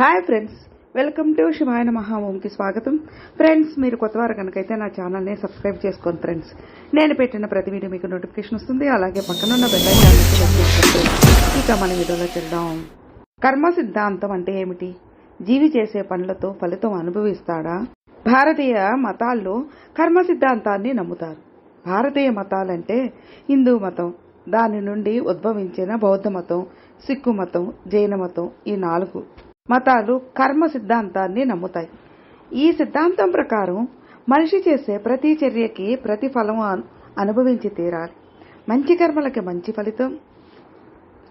Hi friends welcome to Shivayana మహాభూమికి స్వాగతం. Friends మీరు కొత్తవారు కనుకైతే నా ఛానల్ని సబ్స్క్రైబ్ చేసుకోండి ఫ్రెండ్స్. నేను పెట్టిన ప్రతి వీడియో మీకు నోటిఫికేషన్ వస్తుంది. అలాగే పక్కనున్న బెల్ ఇక మన వీడియోలో చూద్దాం కర్మ సిద్ధాంతం అంటే ఏమిటి? జీవి చేసే పనులతో ఫలితం అనుభవిస్తాడా? భారతీయ మతాల్లో కర్మ సిద్ధాంతాన్ని నమ్ముతారు. భారతీయ మతాలంటే హిందూ మతం దాని నుండి ఉద్భవించిన బౌద్ధ మతం సిక్కు మతం జైన మతం ఈ నాలుగు. మతాలు కర్మ సిద్ధాంతాన్ని నమ్ముతాయి. ఈ సిద్ధాంతం ప్రకారం మనిషి చేసే ప్రతి చర్యకి ప్రతిఫలం ఫలం అనుభవించి తీరాలి. మంచి కర్మలకి మంచి ఫలితం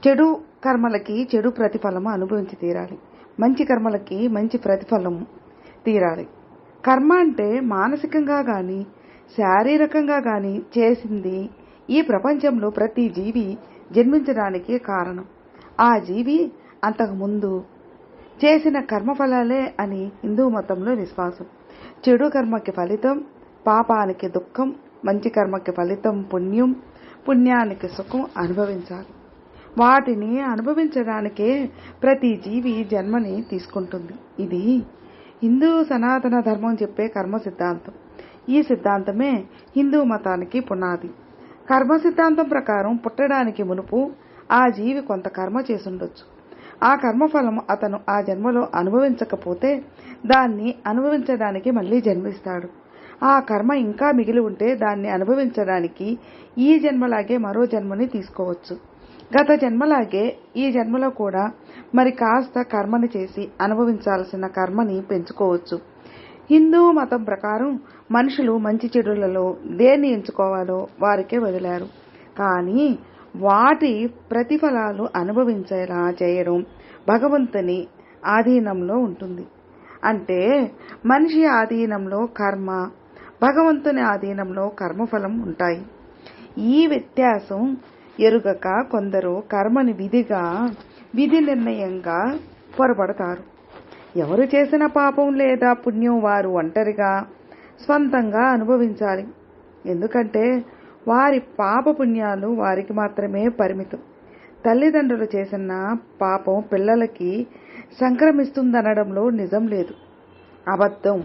చెడు కర్మలకి చెడు ప్రతిఫలము అనుభవించి తీరాలి. మంచి కర్మలకి మంచి ప్రతిఫలం తీరాలి. కర్మ అంటే మానసికంగా గాని శారీరకంగా గాని చేసింది ఈ ప్రపంచంలో ప్రతి జీవి జన్మించడానికి కారణం. ఆ జీవి అంతకుముందు చేసిన కర్మఫలాలే అని హిందూ మతంలో విశ్వాసం. చెడు కర్మకి ఫలితం పాపానికి దుఃఖం మంచి కర్మకి ఫలితం పుణ్యం పుణ్యానికి సుఖం అనుభవించాలి. వాటిని అనుభవించడానికే ప్రతి జీవి జన్మని తీసుకుంటుంది. ఇది హిందూ సనాతన ధర్మం చెప్పే కర్మ సిద్ధాంతం. ఈ సిద్ధాంతమే హిందూ మతానికి పునాది. కర్మ సిద్ధాంతం ప్రకారం పుట్టడానికి మునుపు ఆ జీవి కొంత కర్మ చేసుండొచ్చు ఆ కర్మఫలం అతను ఆ జన్మలో అనుభవించకపోతే దాన్ని అనుభవించడానికి మళ్ళీ జన్మిస్తాడు. ఆ కర్మ ఇంకా మిగిలి ఉంటే దాన్ని అనుభవించడానికి ఈ జన్మలాగే మరో జన్మని తీసుకోవచ్చు. గత జన్మలాగే ఈ జన్మలో కూడా మరి కాస్త కర్మని చేసి అనుభవించాల్సిన కర్మని పెంచుకోవచ్చు. హిందూ మతం ప్రకారం మనుషులు మంచి చెడులలో దేన్ని ఎంచుకోవాలో వారికే వదిలారు. కానీ వాటి ప్రతిఫలాలు అనుభవించేలా చేయడం భగవంతుని ఆధీనంలో ఉంటుంది. అంటే మనిషి ఆధీనంలో కర్మ భగవంతుని ఆధీనంలో కర్మఫలం ఉంటాయి. ఈ వ్యత్యాసం ఎరుగక కొందరు కర్మని విధిగా విధి నిర్ణయంగా పొరపడతారు. ఎవరు చేసిన పాపం లేదా పుణ్యం వారు ఒంటరిగా స్వంతంగా అనుభవించాలి. ఎందుకంటే వారి పాప పుణ్యాలు వారికి మాత్రమే పరిమితం. తల్లిదండ్రులు చేసిన పాపం పిల్లలకి సంక్రమిస్తుందనడంలో నిజం లేదు. అబద్ధం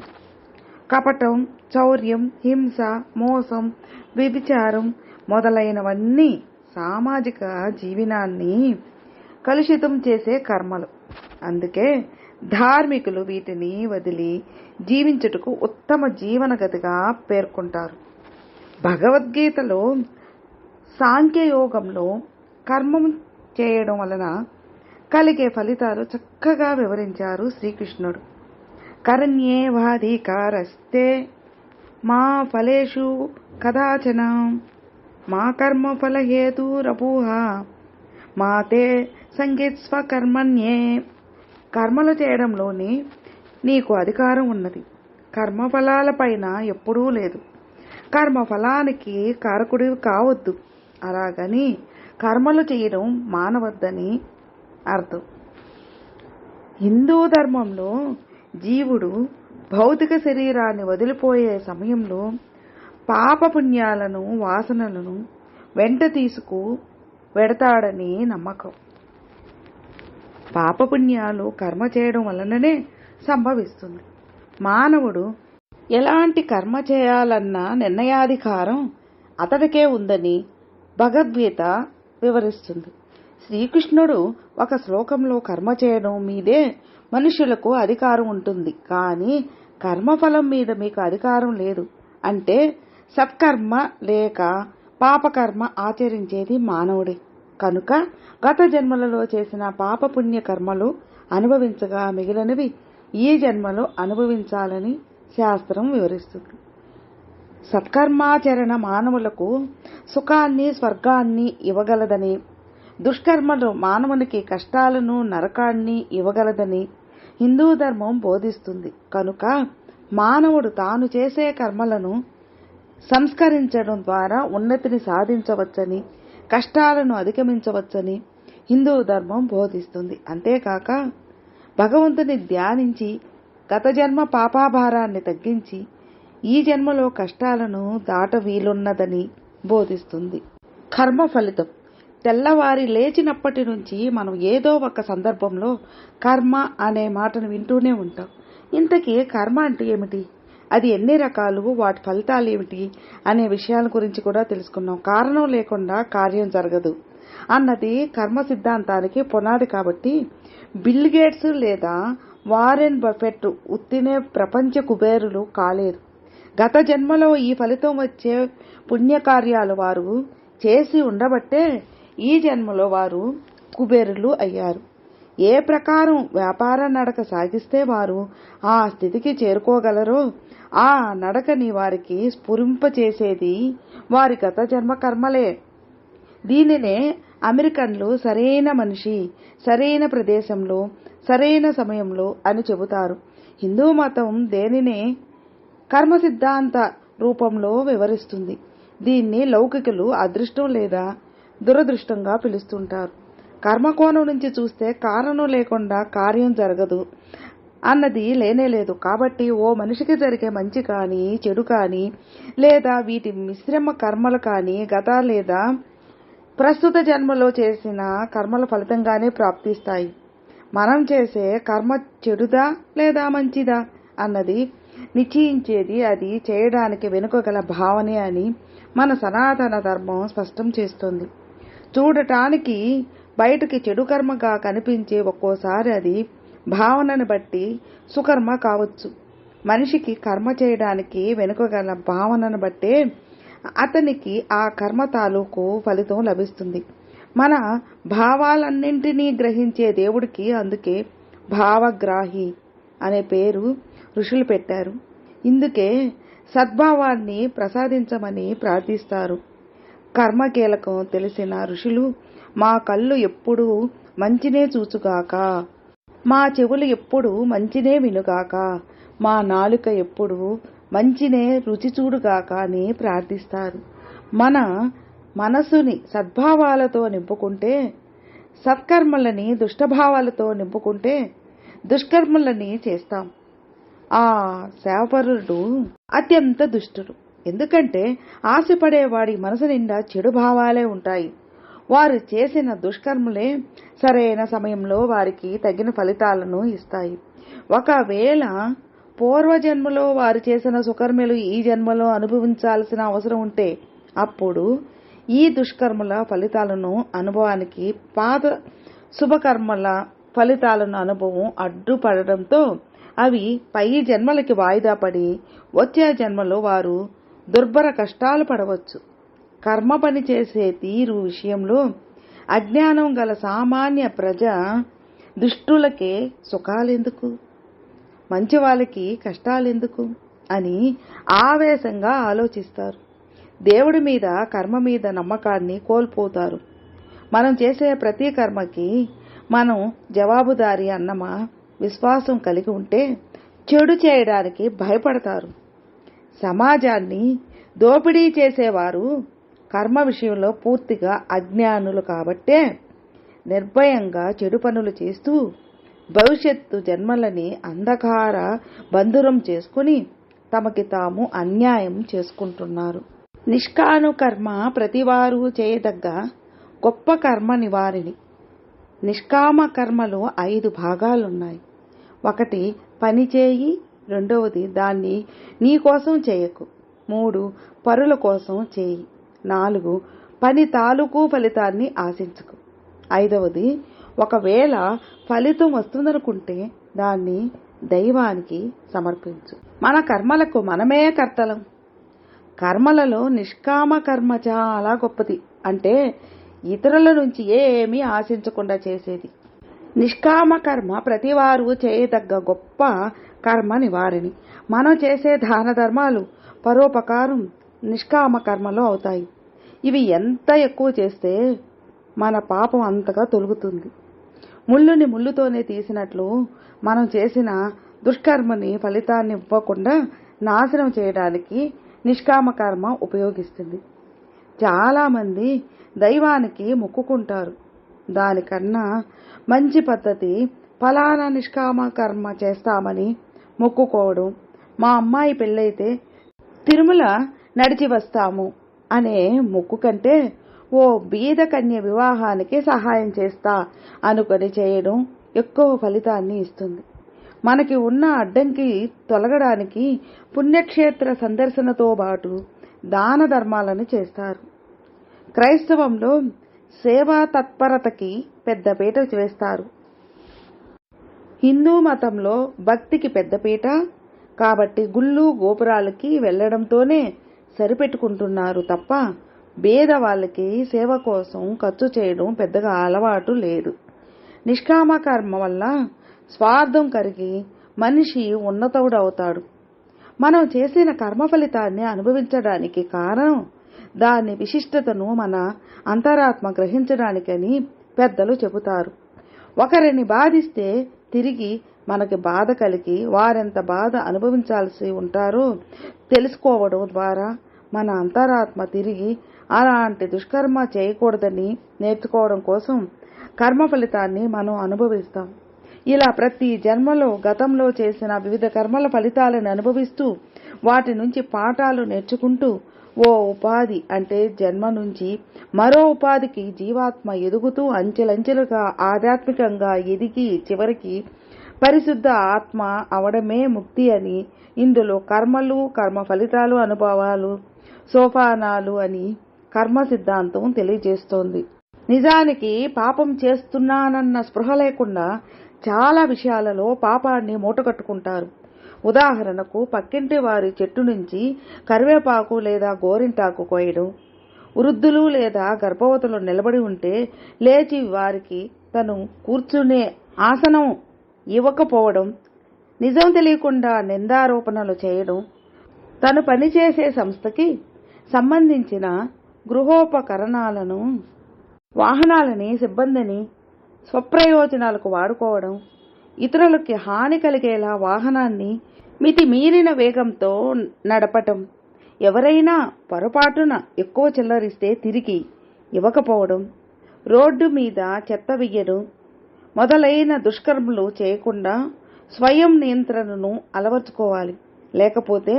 కపటం చౌర్యం హింస మోసం వ్యభిచారం మొదలైనవన్నీ సామాజిక జీవనాన్ని కలుషితం చేసే కర్మలు. అందుకే ధార్మికులు వీటిని వదిలి జీవించుటకు ఉత్తమ జీవనగతిగా పేర్కొంటారు. భగవద్గీతలో సాంఖ్యయోగంలో కర్మం చేయడం వలన కలిగే ఫలితాలు చక్కగా వివరించారు శ్రీకృష్ణుడు. కరణ్యేవాధికారస్తే మా ఫలేషు కదాచన మా కర్మ ఫలహేతురపూహ మా తే సంగీత్ స్వకర్మణ్యే. కర్మలు చేయడంలోని నీకు అధికారం ఉన్నది. కర్మఫలాలపైన ఎప్పుడూ లేదు. కర్మ ఫలానికి కారకుడివి కావద్దు. అలాగని కర్మలు చేయడం మానవద్దని అర్థం. హిందూ ధర్మంలో జీవుడు భౌతిక శరీరాన్ని వదిలిపోయే సమయంలో పాపపుణ్యాలను వాసనలను వెంట తీసుకు వెడతాడని నమ్మకం. పాపపుణ్యాలు కర్మ చేయడం వలననే సంభవిస్తుంది. మానవుడు ఎలాంటి కర్మ చేయాలన్న నిర్ణయాధికారం అతడికే ఉందని భగవద్గీత వివరిస్తుంది. శ్రీకృష్ణుడు ఒక శ్లోకంలో కర్మ చేయడం మీదే మనుషులకు అధికారం ఉంటుంది. కానీ కర్మఫలం మీద మీకు అధికారం లేదు. అంటే సత్కర్మ లేక పాపకర్మ ఆచరించేది మానవుడే. కనుక గత జన్మలలో చేసిన పాపపుణ్య కర్మలు అనుభవించగా మిగిలినవి ఈ జన్మలో అనుభవించాలని శాస్త్రం వివరిస్తుంది. సత్కర్మాచరణ మానవులకు సుఖాన్ని స్వర్గాన్ని ఇవ్వగలదని దుష్కర్మలు మానవునికి కష్టాలను నరకాన్ని ఇవ్వగలదని హిందూ ధర్మం బోధిస్తుంది. కనుక మానవుడు తాను చేసే కర్మలను సంస్కరించడం ద్వారా ఉన్నతిని సాధించవచ్చని కష్టాలను అధిగమించవచ్చని హిందూ ధర్మం బోధిస్తుంది. అంతేకాక భగవంతుని ధ్యానించి గత జన్మ పాపాభారాన్ని తగ్గించి ఈ జన్మలో కష్టాలను దాట వీలున్నదని బోధిస్తుంది. కర్మ ఫలితం. తెల్లవారి లేచినప్పటి నుంచి మనం ఏదో ఒక సందర్భంలో కర్మ అనే మాటను వింటూనే ఉంటాం. ఇంతకీ కర్మ అంటే ఏమిటి? అది ఎన్ని రకాలు? వాటి ఫలితాలు ఏమిటి? అనే విషయాల గురించి కూడా తెలుసుకున్నాం. కారణం లేకుండా కార్యం జరగదు. అన్నది కర్మ సిద్ధాంతానికి పునాది కాబట్టి బిల్ గేట్స్ లేదా వారెన్ బఫెట్ ఉత్తినే ప్రపంచ కుబేరులు కాలేదు. గత జన్మలో ఈ ఫలితం వచ్చే పుణ్యకార్యాలు వారు చేసి ఉండబట్టే ఈ జన్మలో వారు కుబేరులు అయ్యారు. ఏ ప్రకారం వ్యాపార నడక సాగిస్తే వారు ఆ స్థితికి చేరుకోగలరో ఆ నడకని వారికి స్ఫురింపచేసేది వారి గత జన్మ కర్మలే. దీనినే అమెరికన్లు సరైన మనిషి సరైన ప్రదేశంలో సరైన సమయంలో అని చెబుతారు. హిందూ మతం దేనినే కర్మ సిద్ధాంత రూపంలో వివరిస్తుంది. దీన్ని లౌకికులు అదృష్టం లేదా దురదృష్టంగా పిలుస్తుంటారు. కర్మకోణం నుంచి చూస్తే కారణం లేకుండా కార్యం జరగదు అన్నది లేనేలేదు కాబట్టి ఓ మనిషికి జరిగే మంచి కానీ చెడు కానీ లేదా వీటి మిశ్రమ కర్మలు కానీ గత లేదా ప్రస్తుత జన్మలో చేసిన కర్మల ఫలితంగానే ప్రాప్తిస్తాయి. మనం చేసే కర్మ చెడుదా లేదా మంచిదా అన్నది నిశ్చయించేది అది చేయడానికి వెనుక గల భావనే అని మన సనాతన ధర్మం స్పష్టం చేస్తుంది. చూడటానికి బయటకి చెడు కర్మగా కనిపించే ఒక్కోసారి అది భావనను బట్టి సుకర్మ కావచ్చు. మనిషికి కర్మ చేయడానికి వెనుక గల భావనను బట్టే అతనికి ఆ కర్మ తాలూకు ఫలితం లభిస్తుంది. మన భావాలన్నింటినీ గ్రహించే దేవుడికి అందుకే భావగ్రాహి అనే పేరు ఋషులు పెట్టారు. ఇందుకే సద్భావాన్ని ప్రసాదించమని ప్రార్థిస్తారు. కర్మ కీలకం తెలిసిన ఋషులు మా కళ్ళు ఎప్పుడూ మంచినే చూచుగాక. మా చెవులు ఎప్పుడు మంచినే వినుగాక. మా నాలుక ఎప్పుడు మంచినే రుచి చూడుగాక అని ప్రార్థిస్తారు. మన మనసుని సద్భావాలతో నింపుకుంటే సత్కర్మలని దుష్టభావాలతో నింపుకుంటే దుష్కర్మలని చేస్తాం. ఆ సేవపరుడు అత్యంత దుష్టుడు. ఎందుకంటే ఆశపడేవాడి మనసు నిండా చెడు భావాలే ఉంటాయి. వారు చేసిన దుష్కర్మలే సరైన సమయంలో వారికి తగిన ఫలితాలను ఇస్తాయి. ఒకవేళ పూర్వజన్మలో వారు చేసిన సుకర్మలు ఈ జన్మలో అనుభవించాల్సిన అవసరం ఉంటే అప్పుడు ఈ దుష్కర్మల ఫలితాలను అనుభవానికి పాత శుభకర్మల ఫలితాలను అనుభవం అడ్డుపడడంతో అవి పై జన్మలకి వాయిదా పడి వచ్చే జన్మలో వారు దుర్భర కష్టాలు పడవచ్చు. కర్మ పని చేసే తీరు విషయంలో అజ్ఞానం గల సామాన్య ప్రజ దుష్టులకే సుఖాలెందుకు? మంచి వాళ్ళకి కష్టాలెందుకు? అని ఆవేశంగా ఆలోచిస్తారు. దేవుడి మీద కర్మ మీద నమ్మకాన్ని కోల్పోతారు. మనం చేసే ప్రతి కర్మకి మనం జవాబుదారి అన్నమా విశ్వాసం కలిగి ఉంటే చెడు చేయడానికి భయపడతారు. సమాజాన్ని దోపిడీ చేసేవారు కర్మ విషయంలో పూర్తిగా అజ్ఞానులు కాబట్టే నిర్భయంగా చెడు పనులు చేస్తూ భవిష్యత్తు జన్మలని అంధకార బంధురం చేసుకుని తమకి తాము అన్యాయం చేసుకుంటున్నారు. నిష్కాను కర్మ ప్రతివారు చేయదగ్గ గొప్ప కర్మ నివారిణి. నిష్కామ కర్మలో ఐదు భాగాలున్నాయి. ఒకటి పని చేయి. రెండవది దాన్ని నీ కోసం చేయకు. మూడు పరుల కోసం చేయి. నాలుగు పని తాలూకు ఫలితాన్ని ఆశించకు. ఐదవది ఒకవేళ ఫలితం వస్తుందనుకుంటే దాన్ని దైవానికి సమర్పించు. మన కర్మలకు మనమే కర్తలం. కర్మలలో నిష్కామ కర్మ చాలా గొప్పది. అంటే ఇతరుల నుంచి ఏమీ ఆశించకుండా చేసేది. నిష్కామ కర్మ ప్రతివారు చేయదగ్గ గొప్ప కర్మ నివారిణి. మనం చేసే దాన ధర్మాలు పరోపకారం నిష్కామ కర్మలో అవుతాయి. ఇవి ఎంత ఎక్కువ చేస్తే మన పాపం అంతగా తొలుగుతుంది. ముళ్ళుని ముళ్ళుతోనే తీసినట్లు మనం చేసిన దుష్కర్మని ఫలితాన్ని ఇవ్వకుండా నాశనం చేయడానికి నిష్కామ కర్మ ఉపయోగిస్తుంది. చాలామంది దైవానికి మొక్కుకుంటారు. దానికన్నా మంచి పద్ధతి ఫలానా నిష్కామ కర్మ చేస్తామని మొక్కుకోవడం. మా అమ్మాయి పెళ్ళైతే తిరుమల నడిచి వస్తాము అనే మొక్కు కంటే ఓ బీద కన్య వివాహానికి సహాయం చేస్తా అనుకొని చేయడం ఎక్కువ ఫలితాన్ని ఇస్తుంది. మనకి ఉన్న అడ్డంకి తొలగడానికి పుణ్యక్షేత్ర సందర్శనతో పాటు దాన ధర్మాలను చేస్తారు. క్రైస్తవంలో సేవా తత్పరతకి పెద్దపీట వేస్తారు. హిందూ మతంలో భక్తికి పెద్దపీట కాబట్టి గుళ్ళు గోపురాలకి వెళ్ళడంతోనే సరిపెట్టుకుంటున్నారు తప్ప పేద వాళ్ళకి సేవ కోసం ఖర్చు చేయడం పెద్దగా అలవాటు లేదు. నిష్కామ కర్మ వల్ల స్వార్థం కరిగి మనిషి ఉన్నతవుడు అవుతాడు మనం చేసిన కర్మ ఫలితాన్ని అనుభవించడానికి కారణం దాని విశిష్టతను మన అంతరాత్మ గ్రహించడానికని పెద్దలు చెబుతారు. ఒకరిని బాధిస్తే తిరిగి మనకి బాధ కలిగి వారెంత బాధ అనుభవించాల్సి ఉంటారో తెలుసుకోవడం ద్వారా మన అంతరాత్మ తిరిగి అలాంటి దుష్కర్మ చేయకూడదని నేర్చుకోవడం కోసం కర్మ ఫలితాన్ని మనం అనుభవిస్తాం. ఇలా ప్రతి జన్మలో గతంలో చేసిన వివిధ కర్మల ఫలితాలను అనుభవిస్తూ వాటి నుంచి పాఠాలు నేర్చుకుంటూ ఓ ఉపాధి అంటే జన్మ నుంచి మరో ఉపాధికి జీవాత్మ ఎదుగుతూ అంచెలంచెలుగా ఆధ్యాత్మికంగా ఎదిగి చివరికి పరిశుద్ధ ఆత్మ అవడమే ముక్తి అని ఇందులో కర్మలు కర్మ ఫలితాలు అనుభవాలు సోపానాలు అని కర్మ సిద్ధాంతం తెలియజేస్తోంది. నిజానికి పాపం చేస్తున్నానన్న స్పృహ లేకుండా చాలా విషయాలలో పాపాన్ని మూటగట్టుకుంటారు. ఉదాహరణకు పక్కింటి వారి చెట్టు నుంచి కరివేపాకు లేదా గోరింటాకు కోయడం. వృద్ధులు లేదా గర్భవతులు నిలబడి ఉంటే లేచి వారికి తను కూర్చునే ఆసనం ఇవ్వకపోవడం నిజం తెలియకుండా నిందారోపణలు చేయడం తను పనిచేసే సంస్థకి సంబంధించిన గృహోపకరణాలను వాహనాలని సిబ్బందిని స్వప్రయోజనాలకు వాడుకోవడం ఇతరులకి హాని కలిగేలా వాహనాన్ని మితిమీరిన వేగంతో నడపటం ఎవరైనా పొరపాటున ఎక్కువ చిల్లరిస్తే తిరిగి ఇవ్వకపోవడం రోడ్డు మీద చెత్త వెయ్యడం మొదలైన దుష్కర్మలు చేయకుండా స్వయం నియంత్రణను అలవర్చుకోవాలి. లేకపోతే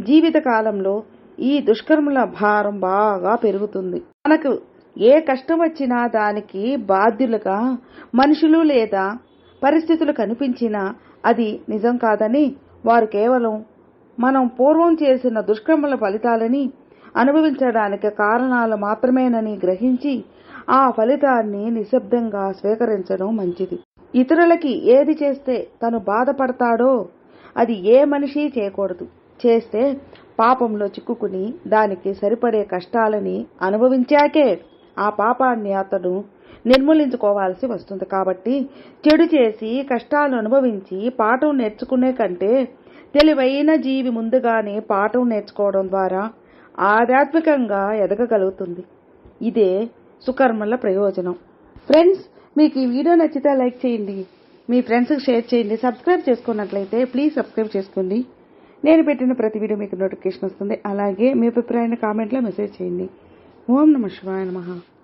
జీవితకాలంలో ఈ దుష్కర్మల భారం బాగా పెరుగుతుంది. మనకు ఏ కష్టం వచ్చినా దానికి బాధ్యులుగా మనుషులు లేదా పరిస్థితులు కనిపించినా అది నిజం కాదని వారు కేవలం మనం పూర్వం చేసిన దుష్కర్మల ఫలితాలని అనుభవించడానికి కారణాలు మాత్రమేనని గ్రహించి ఆ ఫలితాన్ని నిశ్శబ్దంగా స్వీకరించడం మంచిది. ఇతరులకి ఏది చేస్తే తను బాధపడతాడో అది ఏ మనిషి చేయకూడదు. చేస్తే పాపంలో చిక్కుకుని దానికి సరిపడే కష్టాలని అనుభవించాకే ఆ పాపాన్ని అతను నిర్మూలించుకోవాల్సి వస్తుంది. కాబట్టి చెడు చేసి కష్టాలు అనుభవించి పాఠం నేర్చుకునే కంటే తెలివైన జీవి ముందుగానే పాఠం నేర్చుకోవడం ద్వారా ఆధ్యాత్మికంగా ఎదగగలుగుతుంది. ఇదే సుకర్మల ప్రయోజనం. ఫ్రెండ్స్ మీకు ఈ వీడియో నచ్చితే లైక్ చేయండి. మీ ఫ్రెండ్స్కి షేర్ చేయండి. సబ్స్క్రైబ్ చేసుకున్నట్లయితే ప్లీజ్ సబ్స్క్రైబ్ చేసుకోండి. నేను పెట్టిన ప్రతి వీడియో మీకు నోటిఫికేషన్ వస్తుంది. అలాగే మీ అభిప్రాయాన్ని కామెంట్లో మెసేజ్ చేయండి. ओम नमः शिवाय नमः।